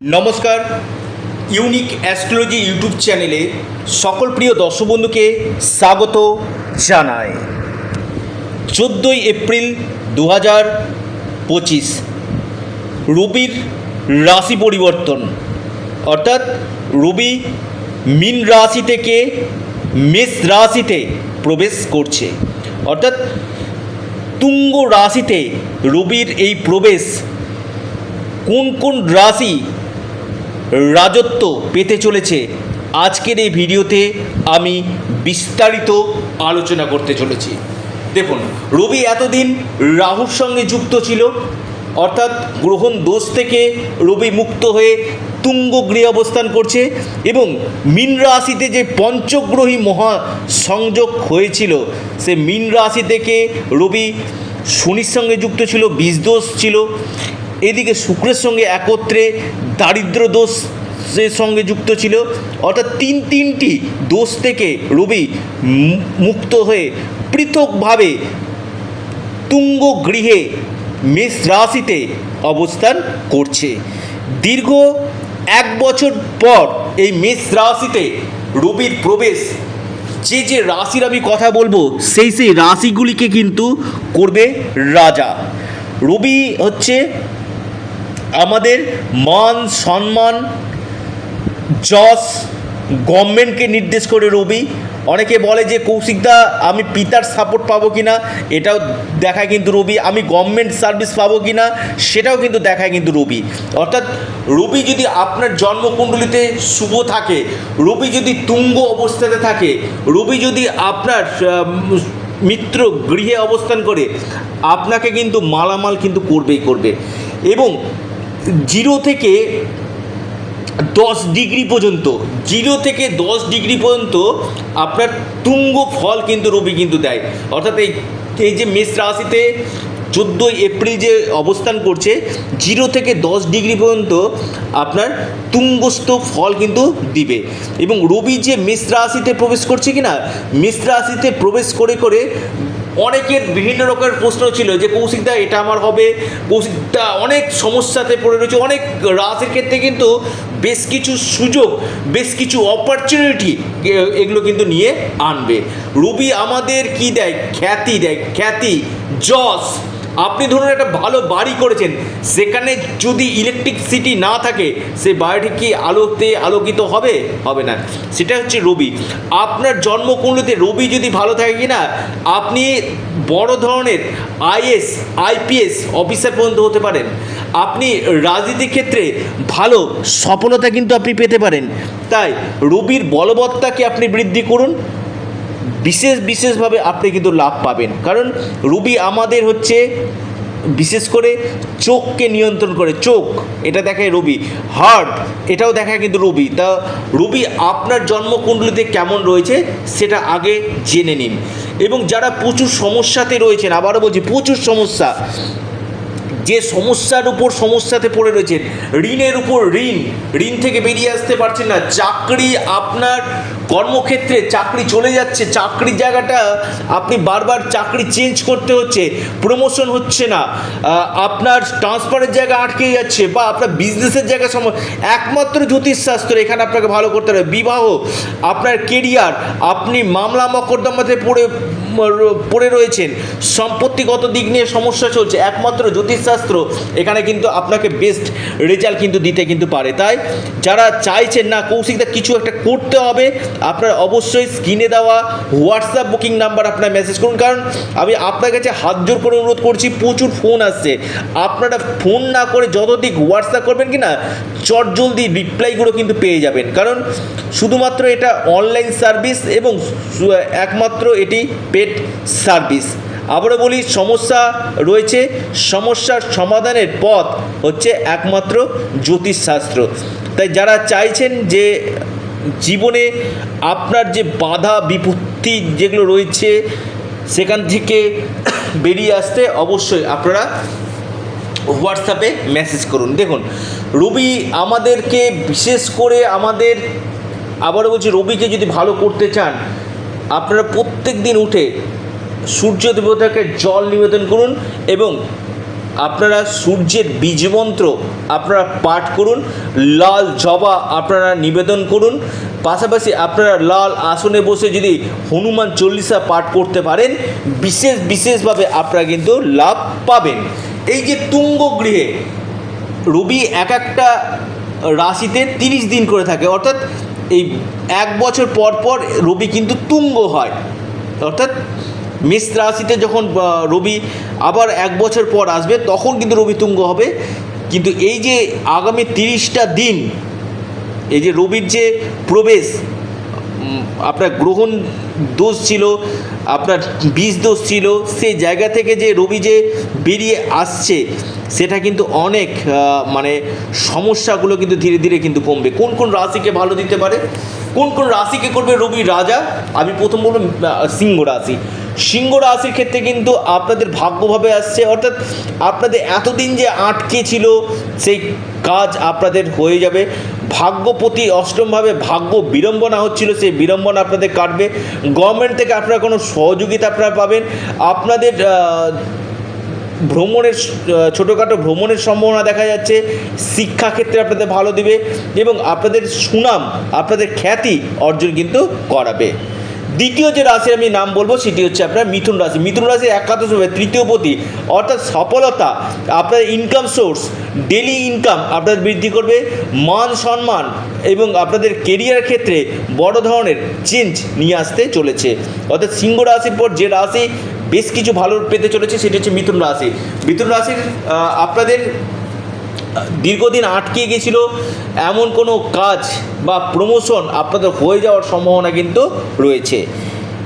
নমস্কার। Unique astrology YouTube চ্যানেলে সকল প্রিয় দর্শক বন্ধুকে স্বাগত জানায় চোদ্দোই এপ্রিল দু হাজার পঁচিশ, রবির রাশি পরিবর্তন। অর্থাৎ রবি মিন রাশি থেকে মেষ রাশিতে প্রবেশ করছে। অর্থাৎ তুঙ্গ রাশিতে রবির এই প্রবেশ কোন কোন রাশি রাজত্ব পেতে চলেছে। আজকের এই ভিডিওতে আমি বিস্তারিত আলোচনা করতে চলেছি। দেখুন, রবি এতদিন রাহুর সঙ্গে যুক্ত ছিল, অর্থাৎ গ্রহণ দোষ থেকে রবি মুক্ত হয়ে তুঙ্গ গৃহে অবস্থান করছে এবং মীন রাশিতে যে পঞ্চগ্রহী মহা সংযোগ হয়েছিল, সে মীন রাশি থেকে রবি শনির সঙ্গে যুক্ত ছিল বীজদোষ ছিল। এদিকে শুক্রের সঙ্গে একত্রে দারিদ্র দোষের সঙ্গে যুক্ত ছিল। অর্থাৎ তিন তিনটি দোষ থেকে রবি মুক্ত হয়ে পৃথকভাবে তুঙ্গ গৃহে মেষ রাশিতে অবস্থান করছে। দীর্ঘ এক বছর পর এই মেষ রাশিতে রবির প্রবেশ, যে যে রাশির আমি কথা বলব, সেই সেই রাশিগুলিকে কিন্তু করবে রাজা। রবি হচ্ছে আমাদের মান, সম্মান, যশ গভর্নমেন্টকে নির্দেশ করে রবি। অনেকে বলে যে, কৌশিকদা, আমি পিতার সাপোর্ট পাবো কি না এটাও দেখায় কিন্তু রবি। আমি গভর্নমেন্ট সার্ভিস পাবো কি না সেটাও কিন্তু দেখায় কিন্তু রবি। অর্থাৎ রবি যদি আপনার জন্মকুণ্ডলিতে শুভ থাকে, রবি যদি তুঙ্গ অবস্থাতে থাকে, রবি যদি আপনার মিত্র গৃহে অবস্থান করে, আপনাকে কিন্তু মালামাল কিন্তু করবেই করবে। এবং জিরো থেকে দশ ডিগ্রি পর্যন্ত, জিরো থেকে দশ ডিগ্রি পর্যন্ত আপনার তুঙ্গ ফল কিন্তু রবি কিন্তু দেয়। অর্থাৎ এই এই যে মেষ রাশিতে চোদ্দোই এপ্রিল যে অবস্থান করছে, জিরো থেকে দশ ডিগ্রি পর্যন্ত আপনার তুঙ্গস্থ ফল কিন্তু দিবে। এবং রবি যে মেষ রাশিতে প্রবেশ করছে কি না মেষ রাশিতে প্রবেশ করে করে অনেকের বিভিন্ন রকমের প্রশ্ন ছিল যে কৌশিকদা এটা আমার হবে, কৌশিকদা অনেক সমস্যাতে পড়ে রয়েছে, অনেক রাজের ক্ষেত্রে কিন্তু বেশ কিছু সুযোগ, বেশ কিছু অপরচুনিটি এগুলো কিন্তু নিয়ে আনবে। রবি আমাদের কি দেয়? খ্যাতি দেয়। খ্যাতি, যশ আপনি ধরুন একটা ভালো বাড়ি করেছেন, সেখানে যদি ইলেকট্রিসিটি না থাকে, সেই বাড়িটি কি আলোতে আলোকিত হবে? হবে না। সেটা হচ্ছে রবি। আপনার জন্মকুণ্ডলিতে রবি যদি ভালো থাকে কি না আপনি বড় ধরনের আইএস আইপিএস অফিসার পর্যন্ত হতে পারেন। আপনি রাজনীতির ক্ষেত্রে ভালো সফলতা কিন্তু আপনি পেতে পারেন। তাই রবির বলবত্তাকে আপনি বৃদ্ধি করুন। বিশেষ বিশেষভাবে আপনি কিন্তু লাভ পাবেন। কারণ রুবি আমাদের হচ্ছে বিশেষ করে চোখকে নিয়ন্ত্রণ করে, চোখ, এটা দেখায় রবি। হার্ট, এটাও দেখায় কিন্তু রবি। তা রবি আপনার জন্মকুণ্ডলিতে কেমন রয়েছে সেটা আগে জেনে নিন। এবং যারা প্রচুর সমস্যাতে রয়েছেন, আবারও বলছি, প্রচুর সমস্যা, যে সমস্যার উপর সমস্যাতে পড়ে রয়েছেন, ঋণের উপর ঋণ ঋণ থেকে বেরিয়ে আসতে পারছেন না, চাকরি আপনার কর্মক্ষেত্রে চাকরি চলে যাচ্ছে, চাকরির জায়গাটা আপনি বারবার চাকরি চেঞ্জ করতে হচ্ছে প্রমোশন হচ্ছে না। আপনার ট্রান্সফারের জায়গা আটকে যাচ্ছে বা আপনার বিজনেসের জায়গা সম একমাত্র জ্যোতিষশাস্ত্র এখানে আপনাকে ভালো করতে হবে। বিবাহ, আপনার কেরিয়ার আপনি মামলা মকদ্দমাতে পড়ে পড়ে রয়েছেন, সম্পত্তিগত দিক নিয়ে সমস্যা চলছে, একমাত্র জ্যোতিষশাস্ত্র এখানে কিন্তু আপনাকে বেস্ট রেজাল্ট কিন্তু দিতে কিন্তু পারে। তাই যারা চাইছেন না, কৌশিকদা কিছু একটা করতে হবে আপনার অবশ্যই স্ক্রিনে দেওয়া হোয়াটসঅ্যাপ বুকিং নাম্বার আপনার মেসেজ করুন। কারণ আমি আপনার কাছে হাত জোর করে অনুরোধ করছি, প্রচুর ফোন আসছে। আপনারা ফোন না করে যত দিক হোয়াটসঅ্যাপ করবেন কি না চট জলদি রিপ্লাইগুলো কিন্তু পেয়ে যাবেন। কারণ শুধুমাত্র এটা অনলাইন সার্ভিস এবং একমাত্র এটি পেড সার্ভিস আবারও বলি, সমস্যা রয়েছে। সমস্যার সমাধানের পথ হচ্ছে একমাত্র জ্যোতিষশাস্ত্র। তাই যারা চাইছেন যে জীবনে আপনার যে বাধা, বিপত্তি যেগুলো রয়েছে, সেখান থেকে বেরিয়ে আসতে অবশ্যই আপনারা হোয়াটসঅ্যাপে মেসেজ করুন। দেখুন, রবি আমাদেরকে বিশেষ করে আমাদের, আবারও বলছি, রবিকে যদি ভালো করতে চান, আপনারা প্রত্যেক দিন উঠে সূর্য দেবতাকে জল নিবেদন করুন এবং আপনারা সূর্যের বীজ মন্ত্র আপনারা পাঠ করুন, লাল জবা আপনারা নিবেদন করুন, পাশাপাশি আপনারা লাল আসনে বসে যদি হনুমান চল্লিশা পাঠ করতে পারেন, বিশেষ বিশেষভাবে আপনারা কিন্তু লাভ পাবেন। এই যে তুঙ্গ গৃহে রবি এক একটা রাশিতে তিরিশ দিন করে থাকে, অর্থাৎ এই এক বছর পর পর রবি কিন্তু তুঙ্গ হয়, অর্থাৎ মেষ রাশিতে যখন রবি আবার এক বছর পর আসবে, তখন কিন্তু রবি তুঙ্গ হবে। কিন্তু এই যে আগামী তিরিশটা দিন, এই যে রবির যে প্রবেশ আপনার গ্রহণ দোষ ছিল, আপনার বীজ দোষ ছিল, সেই জায়গা থেকে যে রবি যে বেরিয়ে আসছে, সেটা কিন্তু অনেক মানে সমস্যাগুলো কিন্তু ধীরে ধীরে কিন্তু কমবে। কোন কোন রাশিকে ভালো দিতে পারে? কোন কোন রাশিকে করবে রবি রাজা? আমি প্রথম বলব সিংহ রাশি। সিংহ রাশির ক্ষেত্রে কিন্তু আপনাদের ভাগ্যভাবে আসছে। অর্থাৎ আপনাদের এতদিন যে আটকে ছিল, সেই কাজ আপনাদের হয়ে যাবে। ভাগ্যপতি অষ্টমভাবে ভাগ্য বিড়ম্বনা হচ্ছিল, সেই বিড়ম্বনা আপনাদের কাটবে। গভর্নমেন্ট থেকে আপনারা কোনো সহযোগিতা আপনারা পাবেন। আপনাদের ভ্রমণের ছোটোখাটো ভ্রমণের সম্ভাবনা দেখা যাচ্ছে। শিক্ষাক্ষেত্রে আপনাদের ভালো দিবে এবং আপনাদের সুনাম, আপনাদের খ্যাতি অর্জন কিন্তু করাবে। দ্বিতীয় যে রাশির আমি নাম বলব সেটি হচ্ছে আপনার মিথুন রাশি। মিথুন রাশি একাদশ হবে, তৃতীয় পতি, অর্থাৎ সফলতা, আপনার ইনকাম সোর্স ডেলি ইনকাম আপনাদের বৃদ্ধি করবে। মান সম্মান এবং আপনাদের কেরিয়ার ক্ষেত্রে বড় ধরনের চেঞ্জ নিয়ে আসতে চলেছে। অর্থাৎ সিংহ রাশির পর যে রাশি বেশ কিছু ভালো পেতে চলেছে, সেটি হচ্ছে মিথুন রাশি। মিথুন রাশির আপনাদের দীর্ঘদিন আটকে গেছিল, এমন কোনো কাজ বা প্রমোশন আপনাদের হয়ে যাওয়ার সম্ভাবনা কিন্তু রয়েছে।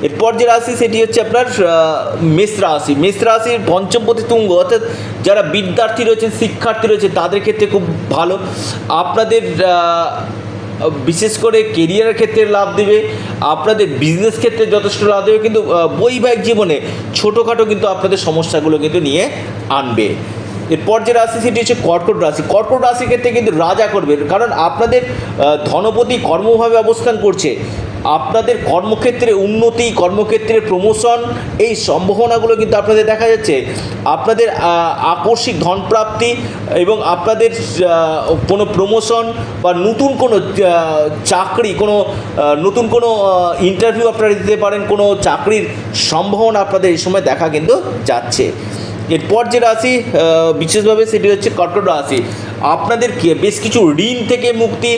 এরপর যে রাশি, সেটি হচ্ছে আপনার মেষ রাশি। মেষ রাশির পঞ্চমপতি তুঙ্গ অর্থাৎ যারা বিদ্যার্থী রয়েছেন, শিক্ষার্থী রয়েছে তাদের ক্ষেত্রে খুব ভালো। আপনাদের বিশেষ করে কেরিয়ারের ক্ষেত্রে লাভ দেবে। আপনাদের বিজনেস ক্ষেত্রে যথেষ্ট লাভ দেবে। কিন্তু বৈবাহিক জীবনে ছোটোখাটো কিন্তু আপনাদের সমস্যাগুলো কিন্তু নিয়ে আনবে। এরপর যে রাশি সেটি হচ্ছে কর্কট রাশি। কর্কট রাশির ক্ষেত্রে কিন্তু রাজা করবে কারণ আপনাদের ধনপতি কর্মভাবে অবস্থান করছে। আপনাদের কর্মক্ষেত্রে উন্নতি, কর্মক্ষেত্রে প্রমোশন, এই সম্ভাবনাগুলো কিন্তু আপনাদের দেখা যাচ্ছে। আপনাদের আকস্মিক ধনপ্রাপ্তি এবং আপনাদের কোনো প্রমোশন বা নতুন কোনো চাকরি, কোনো নতুন কোনো ইন্টারভিউ আপনারা দিতে পারেন, কোনো চাকরির সম্ভাবনা আপনাদের এই সময় দেখা কিন্তু যাচ্ছে। এরপর যে রাশি বিশেষভাবে সেটি হচ্ছে কর্কট রাশি। আপনাদের বেশ কিছু ঋণ থেকে মুক্তি,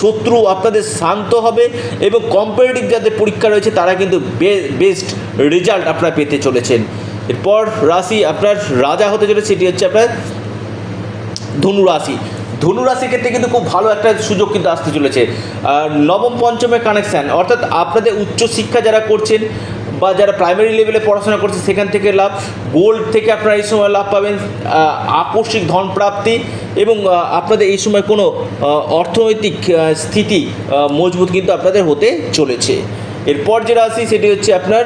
শত্রু আপনাদের শান্ত হবে এবং কম্পারেটিভ যাদের পরীক্ষা রয়েছে তারা কিন্তু বেস্ট রেজাল্ট আপনারা পেতে চলেছেন। এরপর রাশি আপনার রাজা হতে চলেছে, সেটি হচ্ছে আপনার ধনু রাশি। ধনু রাশির ক্ষেত্রে কিন্তু খুব ভালো একটা সুযোগ কিন্তু আসতে চলেছে। নবম পঞ্চমের কানেকশান অর্থাৎ আপনাদের উচ্চশিক্ষা যারা করছেন বা যারা প্রাইমারি লেভেলে পড়াশোনা করছে, সেখান থেকে লাভ গোল্ড থেকে আপনারা এই সময় লাভ পাবেন আকস্মিক ধন প্রাপ্তি এবং আপনাদের এই সময় কোনো অর্থনৈতিক স্থিতি মজবুত কিন্তু আপনাদের হতে চলেছে। এরপর যে রাশি, সেটি হচ্ছে আপনার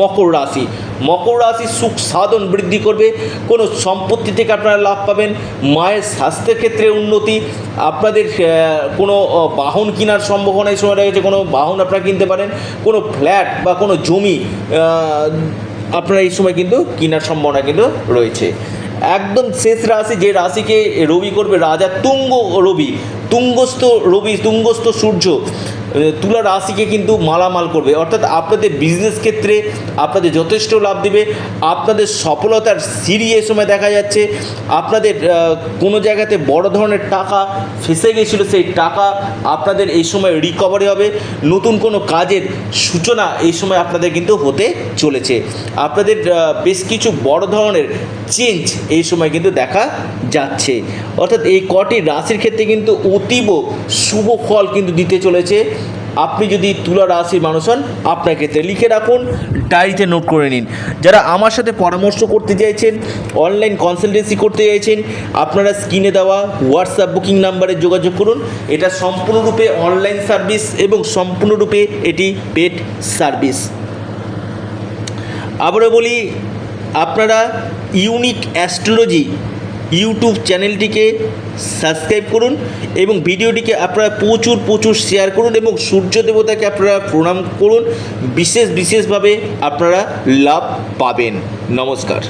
মকর রাশি। মকর রাশি সুখ সাধন বৃদ্ধি করবে, কোনো সম্পত্তি থেকে আপনারা লাভ পাবেন, মায়ের স্বাস্থ্যের ক্ষেত্রে উন্নতি, আপনাদের কোনো বাহন কেনার সম্ভাবনা এই সময় রয়েছে কোনো বাহন আপনারা কিনতে পারেন, কোনো ফ্ল্যাট বা কোনো জমি আপনারা এই সময় কিন্তু কেনার সম্ভাবনা কিন্তু রয়েছে। একদম শেষ রাশি, যে রাশিকে রবি করবে, রাজা তুঙ্গ রবি, তুঙ্গস্থ রবি, তুঙ্গস্থ সূর্য তুলা রাশিকে কিন্তু মালামাল করবে। অর্থাৎ আপনাদের বিজনেস ক্ষেত্রে আপনাদের যথেষ্ট লাভ দেবে। আপনাদের সফলতার সিঁড়ি এই সময় দেখা যাচ্ছে। আপনাদের কোনো জায়গাতে বড় ধরনের টাকা ফেসে গেছিল, সেই টাকা আপনাদের এই সময় রিকভারি হবে। নতুন কোনো কাজের সূচনা এই সময় আপনাদের কিন্তু হতে চলেছে। আপনাদের বেশ কিছু বড় ধরনের চেঞ্জ এই সময় কিন্তু দেখা যাচ্ছে। অর্থাৎ এই কটি রাশির ক্ষেত্রে কিন্তু অতীব শুভ ফল কিন্তু দিতে চলেছে। আপনি যদি তুলা রাশির মানুষ হন আপনার ক্ষেত্রে লিখে রাখুন ডায়েরিতে নোট করে নিন। যারা আমার সাথে পরামর্শ করতে চাইছেন অনলাইন কনসালটেন্সি করতে চাইছেন, আপনারা স্ক্রিনে দেওয়া হোয়াটসঅ্যাপ বুকিং নাম্বারে যোগাযোগ করুন। এটা সম্পূর্ণরূপে অনলাইন সার্ভিস এবং সম্পূর্ণরূপে এটি পেড সার্ভিস আবারও বলি, আপনারা ইউনিক অ্যাস্ট্রোলজি ইউটিউব চ্যানেলটিকে সাবস্ক্রাইব করুন এবং ভিডিওটিকে আপনারা প্রচুর প্রচুর শেয়ার করুন এবং সূর্য দেবতাকে আপনারা প্রণাম করুন। বিশেষ বিশেষভাবে আপনারা লাভ পাবেন। নমস্কার।